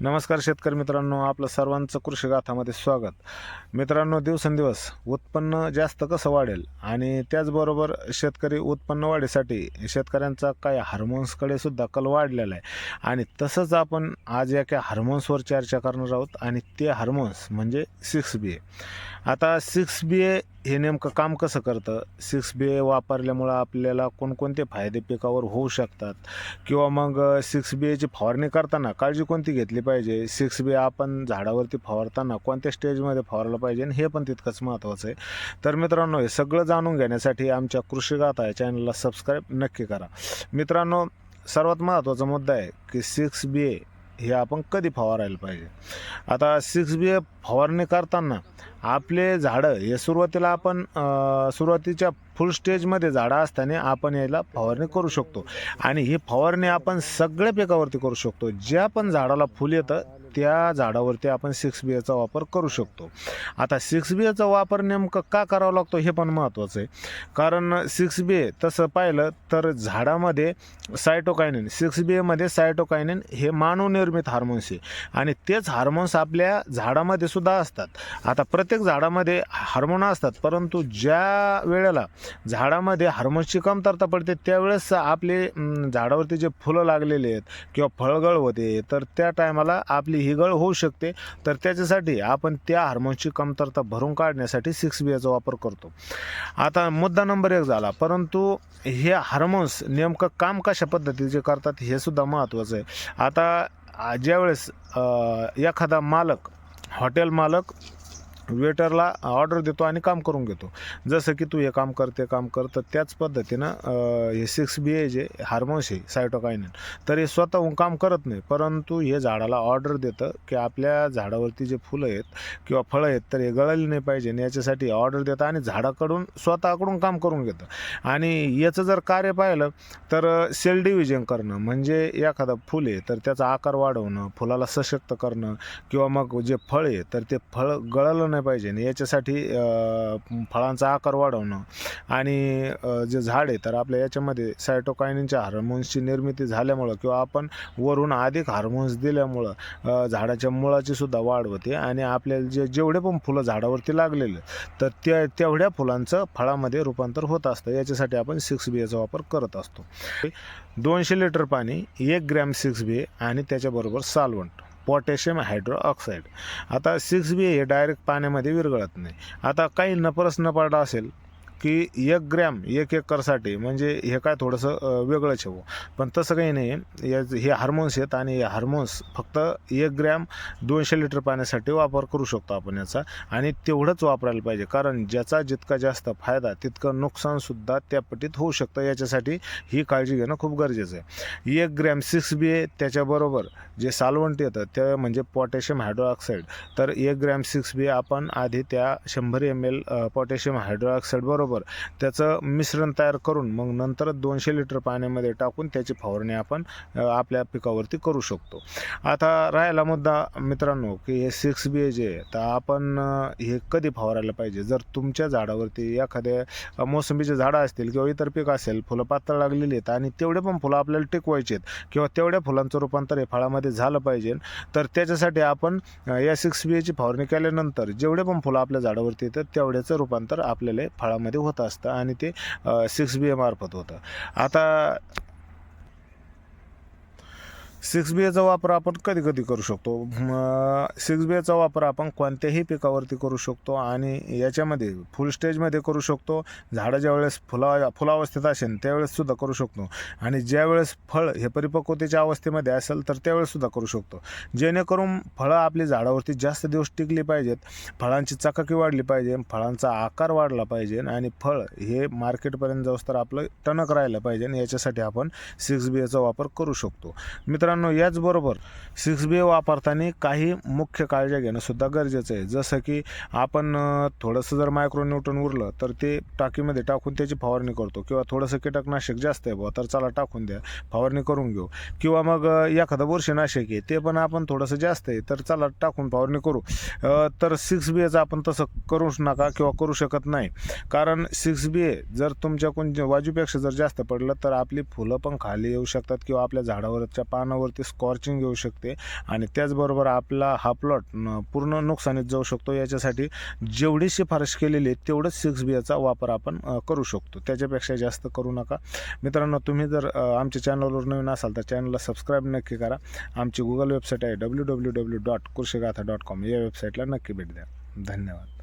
नमस्कार शेतकरी मित्रांनो आपलं सर्वांचं कृषी गाथामध्ये स्वागत. मित्रांनो दिवसेंदिवस उत्पन्न जास्त कसं वाढेल आणि त्याचबरोबर शेतकरी उत्पन्न वाढीसाठी शेतकऱ्यांचा काही हार्मोन्सकडे सुद्धा कल वाढलेला आहे. आणि तसंच आपण आज एका हार्मोन्सवर चर्चा करणार आहोत आणि ते हार्मोन्स म्हणजे सिक्स बी ए आता सिक्स बी ए हे नेमकं काम कसं करतं? सिक्स बी ए वापरल्यामुळं आपल्याला कोणकोणते फायदे पिकावर होऊ शकतात? किंवा मग सिक्स बी एची फवारणी करताना काळजी कोणती घेतली पाहिजे? सिक्स बी आपण झाडावरती फवारताना कोणत्या स्टेजमध्ये फवारलं पाहिजे? आणि हे पण तितकंच महत्त्वाचं आहे. तर मित्रांनो हे सगळं जाणून घेण्यासाठी आमच्या कृषी गाथा या चॅनलला सबस्क्राईब नक्की करा. मित्रांनो सर्वात महत्त्वाचा मुद्दा आहे की सिक्स बी ए हे आपण कधी फवारायला पाहिजे? आता सिक्स बी ए फवारणी करताना आपले झाडं हे सुरुवातीला आपण सुरुवातीच्या फुल स्टेजमध्ये झाडं असताना आपण याला फवारणी करू शकतो. आणि ही फवारणी आपण सगळ्या पिकावरती करू शकतो. ज्या पण झाडाला फुल येतं त्या झाडावरती आपण सिक्स बी एचा वापर करू शकतो. आता सिक्स बी एचा वापर नेमकं का करावा लागतो हे पण महत्त्वाचं आहे. कारण सिक्स बी ए तसं पाहिलं तर झाडामध्ये सायटोकायनिन सिक्स बी एमध्ये सायटोकायनिन हे मानवनिर्मित हार्मोन्स आहे. आणि तेच हार्मोन्स आपल्या झाडामध्ये सुद्धा असतात. आता प्रत्येक झाडामध्ये हार्मोन असतात परंतु ज्या वेळेला झाडामध्ये हार्मोन्सची कमतरता पडते त्यावेळेस आपले झाडावरती जे फुलं लागलेले आहेत किंवा फळगळ होते तर त्या टायमाला आपली ही गळ होऊ शकते. तर त्याच्यासाठी आपण त्या हार्मोन्सची कमतरता भरून काढण्यासाठी सिक्स बी याचा वापर करतो. आता मुद्दा नंबर एक झाला. परंतु हे हार्मोन्स नेमकं काम कशा पद्धतीचे करतात हे सुद्धा महत्त्वाचं आहे. आता ज्यावेळेस एखादा मालक हॉटेल मालक वेटरला ऑर्डर देतो आणि काम करून घेतो. जसं की तू हे काम करते काम करतं त्याच पद्धतीनं हे सिक्स बी ए जे हार्मोन्स आहे सायटोकायनन तर हे स्वतःहून काम करत नाही. परंतु हे झाडाला ऑर्डर देतं की आपल्या झाडावरती जे फुलं आहेत किंवा फळं आहेत तर हे गळाली नाही पाहिजे. याच्यासाठी ऑर्डर देतं आणि झाडाकडून स्वतःकडून काम करून घेतं. आणि याचं जर कार्य पाहिलं तर सेल डिव्हिजन करणं म्हणजे एखादं फुल आहे तर त्याचा आकार वाढवणं फुलाला सशक्त करणं किंवा मग जे फळ आहे तर ते फळ गळलं नाही पाहिजे. याच्यासाठी फळांचा आकार वाढवणं आणि जे झाड आहे तर आपल्या याच्यामध्ये सायटोकायनिनच्या हार्मोन्सची निर्मिती झाल्यामुळं किंवा आपण वरून अधिक हार्मोन्स दिल्यामुळं झाडाच्या मुळाची सुद्धा वाढ होते आणि आपल्याला जे जेवढे पण फुलं झाडावरती लागलेले तर त्या तेवढ्या फुलांचं फळामध्ये रूपांतर होत असतं. याच्यासाठी आपण सिक्स बी एचा वापर करत असतो. दोनशे लिटर पाणी एक ग्रॅम सिक्स बी आणि त्याच्याबरोबर सालवंट. पोटॅशियम हायड्रोऑक्साईड आता सिक्स बी हे डायरेक्ट पाण्यामध्ये विरघळत नाही. आता काही नपरस प्रश्न असेल की एक ग्रॅम एक एकरसाठी म्हणजे हे काय थोडंसं वेगळं वेगळंच पण तसं काही नाही. या हे हार्मोन्स आहेत आणि हे हार्मोन्स फक्त एक ग्रॅम दोनशे लिटर पाण्यासाठी वापर करू शकतो आपण याचा. आणि तेवढंच वापरायला पाहिजे. कारण ज्याचा जितका जास्त फायदा तितकं नुकसानसुद्धा त्या पटीत होऊ शकतं. याच्यासाठी ही काळजी घेणं खूप गरजेचं आहे. एक ग्रॅम सिक्स बी ए त्याच्याबरोबर जे सालवंट येतं ते म्हणजे पोटॅशियम हायड्रोऑक्साईड तर एक ग्रॅम सिक्स बी आपण आधी त्या शंभर एम एल पोटॅशियम हायड्रोऑक्साईडबरोबर बरोबर. त्याचं मिश्रण तयार करून मग नंतर दोनशे लिटर पाण्यामध्ये टाकून त्याची फवारणी आपण आपल्या पिकावरती करू शकतो. आता राहिला मुद्दा मित्रांनो की हे सिक्स बी ए जे आहे, तर आपण हे कधी फवारायला पाहिजे? जर तुमच्या झाडावरती एखाद्या मोसंबीचे झाडं असतील किंवा इतर पीक असेल फुलं पातळ लागलेली आहेत आणि तेवढे पण फुलं आपल्याला टिकवायचे आहेत किंवा तेवढ्या फुलांचं रूपांतर हे फळामध्ये झालं पाहिजे तर त्याच्यासाठी आपण या सिक्स बी एची फवारणी केल्यानंतर जेवढे पण फुलं आपल्या झाडावरती येतात तेवढ्याचं रूपांतर आपल्याला हे फळामध्ये होत असतं आणि ते सिक्स बी मार्फत होतं. आता सिक्स बी एचा वापर आपण कधी कधी करू शकतो. सिक्स बी एचा वापर आपण कोणत्याही पिकावरती करू शकतो आणि याच्यामध्ये फुल स्टेजमध्ये करू शकतो. झाडं ज्यावेळेस फुला फुलावस्थेत असेल त्यावेळेससुद्धा करू शकतो. आणि ज्यावेळेस फळ हे परिपक्वतेच्या अवस्थेमध्ये असेल तर त्यावेळेससुद्धा करू शकतो. जेणेकरून फळं आपली झाडावरती जास्त दिवस टिकली पाहिजेत. फळांची चकाकी वाढली पाहिजे फळांचा आकार वाढला पाहिजे आणि फळ हे मार्केटपर्यंत जाऊस तर आपलं टणक राहिलं पाहिजे आणि याच्यासाठी आपण सिक्स बी एचा वापर करू शकतो. मित्रांनो याचबरोबर सिक्स बी वापरताना काही मुख्य काळजी घेणं सुद्धा गरजेचं आहे. जसं की आपण थोडंसं जर मायक्रोन्यूटन उरलं तर ते टाकीमध्ये टाकून त्याची फवारणी करतो. किंवा थोडंसं कीटकनाशक जास्त आहे बुवा तर चला टाकून द्या फवारणी करून घेऊ. किंवा मग एखादं बुरशीनाशक आहे ते पण आपण थोडंसं जास्त आहे तर चला टाकून फवारणी करू. तर सिक्स बी एचं आपण तसं करूच नका किंवा करू शकत नाही. कारण सिक्स बी ए जर तुमच्याकडून वाजूपेक्षा जर जास्त पडलं तर आपली फुलं पण खाली येऊ शकतात किंवा आपल्या झाडावरच्या पानावर पिकावरती स्कॉर्चिंग येऊ शकते. आणि त्याचबरोबर आपला हा प्लॉट पूर्ण नुकसानीत जाऊ शकतो. याच्यासाठी जेवढी शिफारस केलेली आहे तेवढंच सिक्स बियाचा वापर आपण करू शकतो. त्याच्यापेक्षा जास्त करू नका. मित्रांनो तुम्ही जर आमच्या चॅनलवर नवीन असाल तर चॅनलला सबस्क्राईब नक्की करा. आमची गुगल वेबसाईट आहे W W W dot Krushigatha dot com या वेबसाईटला नक्की भेट द्या. धन्यवाद.